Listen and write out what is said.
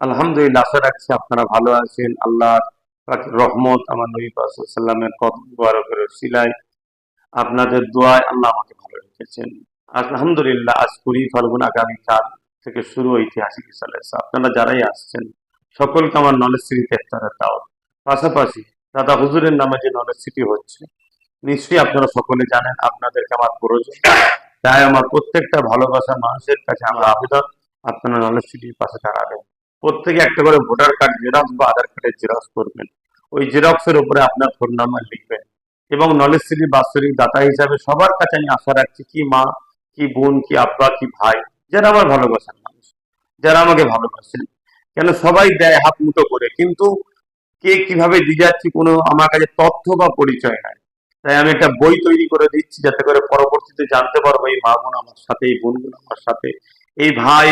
আলহামদুলিল্লাহ, আশা রাখছি আপনারা ভালো আছেন। আল্লাহ রহমত আমার সিলাই আপনাদের আল্লাহ আমাকে ভালো রেখেছেন। আলহামদুলিল্লাহ, আজ কুড়ি ফাল্গুন থেকে শুরু ঐতিহাসিক আপনারা যারাই আসছেন, সকলকে আমার নলেজ সিটি গ্রেপ্তারের দাও পাশাপাশি দাদা হুজুরের নামে যে নলেজ সিটি হচ্ছে, নিশ্চয়ই আপনারা সকলে জানেন, আপনাদেরকে আমার প্রয়োজন। তাই আমার প্রত্যেকটা ভালোবাসা মানুষের কাছে আমার আবেদন। আপনারা নলেজ সিটির পাশে দাঁড়াবেন। প্রত্যেকে একটা করে ভোটার কার্ড জেরক্স বা আধার কার্ডের জেরক্স করবেন। ওই জেরক্সের উপরে আপনার ফোন নাম্বার লিখবেন এবং নলেজ সিটির বাৎসরিক দাতা হিসাবে সবার কাছে আমি আশা রাখছি কি মা, কি বোন, কি আব্বা, কি ভাই, যারা আমার ভালোবাসার মানুষ, যারা আমাকে ভালোবাসেন, কেন সবাই দেয় হাত মুঠো করে, কিন্তু কে কীভাবে দিয়ে যাচ্ছি কোনো আমার কাছে তথ্য বা পরিচয় নাই। তাই আমি একটা বই তৈরি করে দিচ্ছি যাতে করে পরবর্তীতে জানতে পারব এই মা বোন আমার সাথে, এই বোনগুলো আমার সাথে, এই ভাই